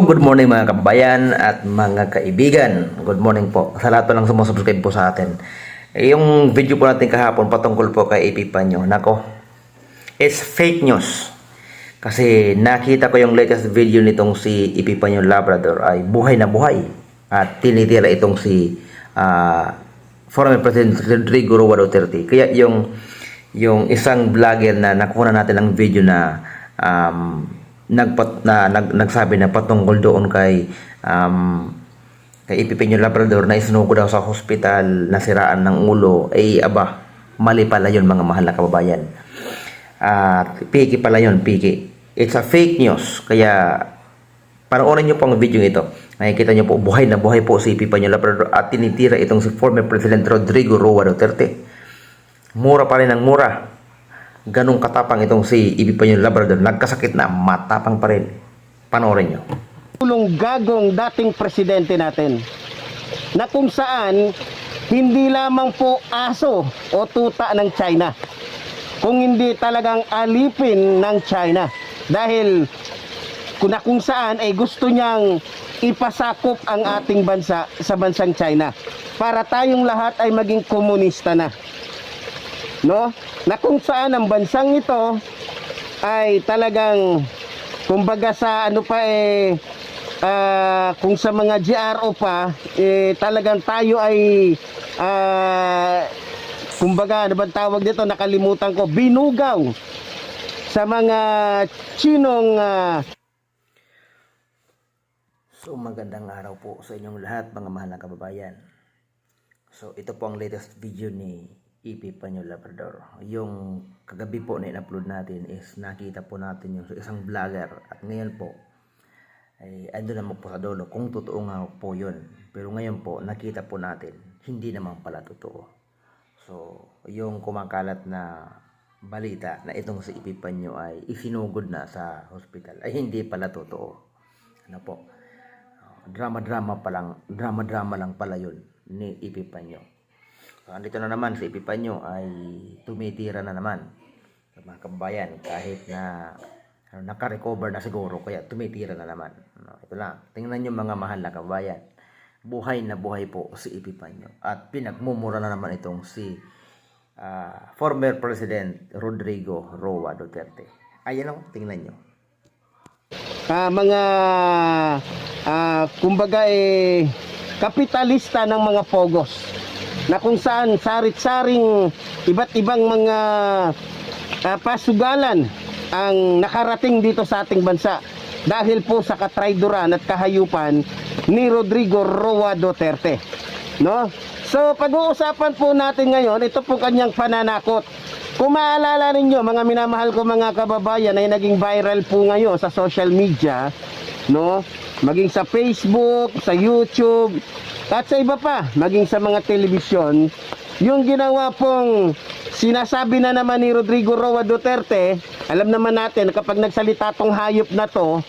Good morning mga kababayan at mga kaibigan. Good morning po. Sa lahat pa lang sumusubscribe po sa atin. Yung video po natin kahapon patungkol po kay AP Panyo. Nako, it's fake news. Kasi nakita ko yung latest video nitong si AP Panyo Labrador ay buhay na buhay. At tinitira itong si ah, former President Rodrigo Roa Duterte. Kaya yung yung isang vlogger na nakuha natin ng video na um, nagpat na nag, nagsabi na patungkol doon kay um, kay Ipipinyo Labrador na isinugo daw sa hospital nasiraan ng ulo. Ay aba mali pala yun mga mahal na kababayan. At piki pala yun piki. It's a fake news. Kaya panoorin nyo po ang video ito. Nakikita nyo po buhay na buhay po si Ipipinyo Labrador at tinitira itong si former President Rodrigo Roa Duterte. Mura pa rin ang mura ganong katapang itong si Ipipinyo Labrador. Nagkasakit na matapang pa rin. Panoorin nyo. Pulong gagong dating presidente natin na kung saan hindi lamang po aso o tuta ng China kung hindi talagang alipin ng China. Dahil kung na kung saan ay gusto niyang ipasakop ang ating bansa sa bansang China. Para tayong lahat ay maging komunista na no? Na kung saan ang bansang ito ay talagang kumbaga sa ano pa eh ah, kung sa mga GRO pa eh talagang tayo ay ah, kumbaga ano bang tawag dito nakalimutan ko. Binugaw sa mga Chinong ah, So magandang araw po sa inyong lahat mga mahal na kababayan. So ito po ang latest video ni EP Panyo Labrador. Yung kagabi po na in-upload natin is nakita po natin yung isang vlogger at ngayon po ay ando naman po sa dulo kung totoo nga po yun. Pero ngayon po nakita po natin hindi naman pala totoo. So yung kumakalat na balita na itong si EP Panyo ay isinugod na sa hospital ay hindi pala totoo. Ano po? drama-drama pa lang, drama-drama lang pala yun ni Ipipanyo. So, andito na naman si Ipipanyo ay tumitira na naman sa mga kababayan kahit na ano, naka-recover na siguro kaya tumitira na naman. No, ito lang. Tingnan nyo mga mahal na kababayan. Buhay na buhay po si Ipipanyo at pinagmumura na naman itong si ah, former President Rodrigo Roa Duterte. Ayan o, tingnan nyo. ah, mga ah, kumbaga eh kapitalista ng mga pogos na kung saan sarit-saring iba't ibang mga ah, pasugalan ang nakarating dito sa ating bansa dahil po sa katrayduran at kahayupan ni Rodrigo Roa Duterte no so pag-uusapan po natin ngayon ito po kanyang pananakot kung maalala ninyo, mga minamahal ko mga kababayan ay naging viral po ngayon sa social media, no? Maging sa Facebook, sa YouTube, at sa iba pa, maging sa mga telebisyon, yung ginawa pong sinasabi na naman ni Rodrigo Roa Duterte, alam naman natin kapag nagsalita tong hayop na to,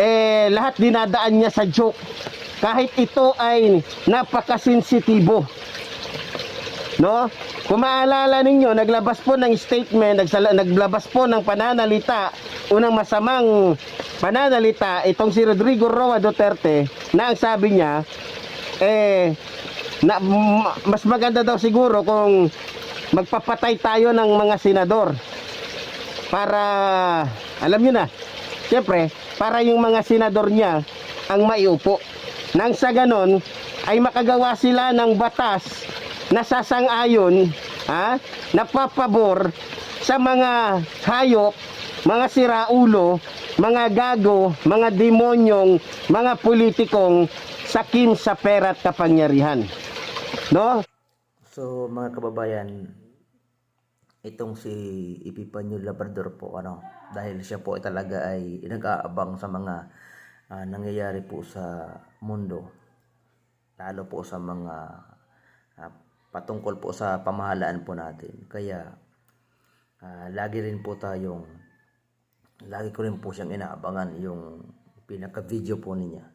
eh lahat dinadaan niya sa joke. Kahit ito ay napakasensitibo. No? Kung maalala ninyo, naglabas po ng statement, nagsala, naglabas po ng pananalita, unang masamang pananalita, itong si Rodrigo Roa Duterte, na ang sabi niya, eh, na, mas maganda daw siguro kung magpapatay tayo ng mga senador para, alam niyo na, siyempre, para yung mga senador niya ang maiupo. Nang sa ganon, ay makagawa sila ng batas na sasang-ayon, ha, napapabor sa mga hayop, mga siraulo, mga gago, mga demonyong, mga politikong sakim sa pera at kapangyarihan. No? So mga kababayan, itong si Epipanyo Labrador po ano, dahil siya po ay talaga ay nag-aabang sa mga ah, nangyayari po sa mundo. Lalo po sa mga ah, patungkol po sa pamahalaan po natin. Kaya ah, lagi rin po tayong lagi ko rin po siyang inaabangan yung pinaka-video po niya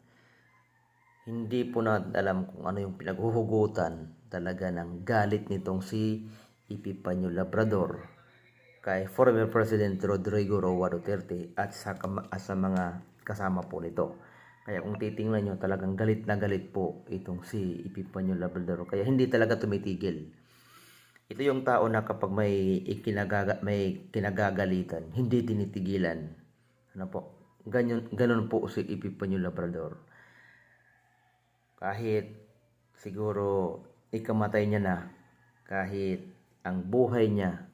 hindi po natin alam kung ano yung pinaghuhugutan talaga ng galit nitong si Epipanyo Labrador kay former President Rodrigo Roa Duterte at sa, at sa mga kasama po nito. Kaya kung titingnan nyo, talagang galit na galit po itong si Epifanio Labrador. Kaya hindi talaga tumitigil. Ito yung tao na kapag may ikinagaga, may kinagagalitan, hindi tinitigilan. Ano po? Ganyan, ganun po si Epifanio Labrador. Kahit siguro ikamatay niya na, kahit ang buhay niya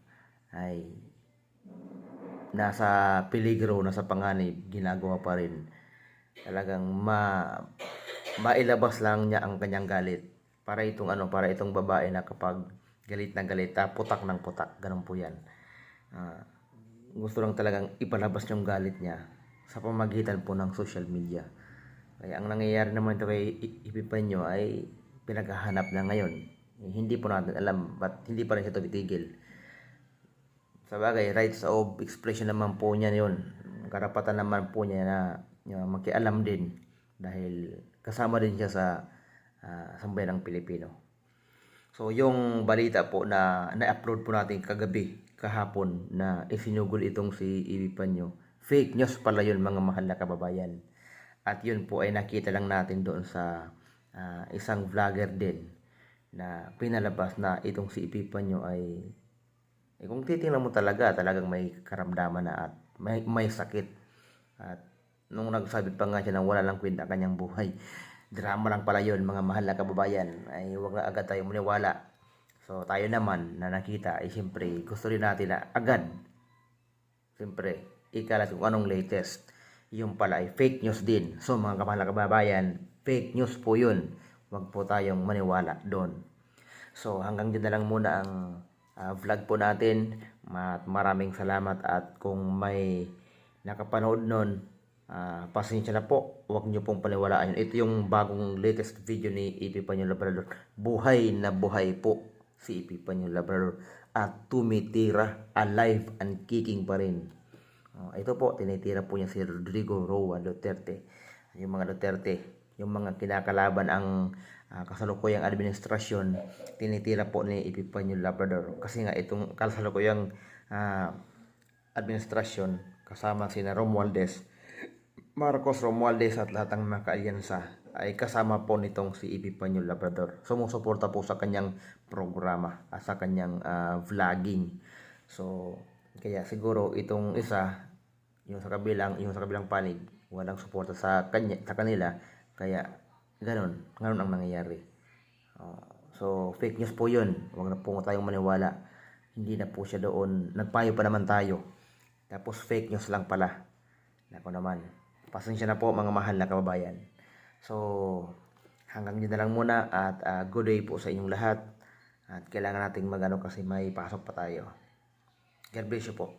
ay nasa peligro, nasa panganib, ginagawa pa rin. Talagang ma mailabas lang niya ang kanyang galit. Para itong ano, para itong babae na kapag galit na galit, ah, putak ng putak, ganun po 'yan. Ah, gusto lang talagang ipalabas yung galit niya sa pamagitan po ng social media. Kaya ang nangyayari naman ito kay I- Epifanio ay pinaghahanap na ngayon. Eh, hindi po natin alam, but hindi pa rin siya tumitigil. Sa bagay, rights of expression naman po niya yun. Karapatan naman po niya na, na makialam din dahil kasama din siya sa uh, sambayan ng Pilipino. So yung balita po na na-upload po natin kagabi, kahapon na isinugol itong si Epifanio, fake news pala yun mga mahal na kababayan. At yun po ay nakita lang natin doon sa ah, isang vlogger din na pinalabas na itong si Epifanio ay eh, kung titingnan mo talaga, talagang may karamdaman na at may, may sakit. At nung nagsabi pa nga siya na wala lang kwenta ang kanyang buhay, drama lang pala yun, mga mahal na kababayan, ay huwag na agad tayo maniwala. So tayo naman na nakita, ay siyempre gusto rin natin na agad, siyempre, ikalat kung anong latest. Yung pala ay fake news din. So mga kamahal na kababayan, fake news po yun. Huwag po tayong maniwala doon. So hanggang dyan na lang muna ang ah, vlog po natin. At maraming salamat at kung may nakapanood nun, ah, pasensya na po. Huwag nyo pong paniwalaan yun. Ito yung bagong latest video ni Epifanio Labrador. Buhay na buhay po si Epifanio Labrador. At tumitira alive and kicking pa rin. Oh, ito po, tinitira po niya si Rodrigo Roa Duterte. Yung mga Duterte, yung mga kinakalaban ang ah, kasalukuyang administrasyon, tinitira po ni Epifanio Labrador. Kasi nga itong kasalukuyang ah, administrasyon, kasama sina Romualdez, Marcos Romualdez at lahat ng mga ay kasama po nitong si Epifanio Labrador. Sumusuporta po sa kanyang programa at sa kanyang ah, vlogging. So, kaya siguro itong isa, yung sa kabilang, yung sa kabilang panig, walang suporta sa kanya, sa kanila. Kaya ganun, ganun ang nangyayari. Ah, so, fake news po yun. Huwag na po tayong maniwala. Hindi na po siya doon. Nagpayo pa naman tayo. Tapos fake news lang pala. Nako naman. Pasensya na po mga mahal na kababayan. So, hanggang dyan na lang muna at uh, good day po sa inyong lahat. At kailangan nating magano kasi may pasok pa tayo. God bless you po.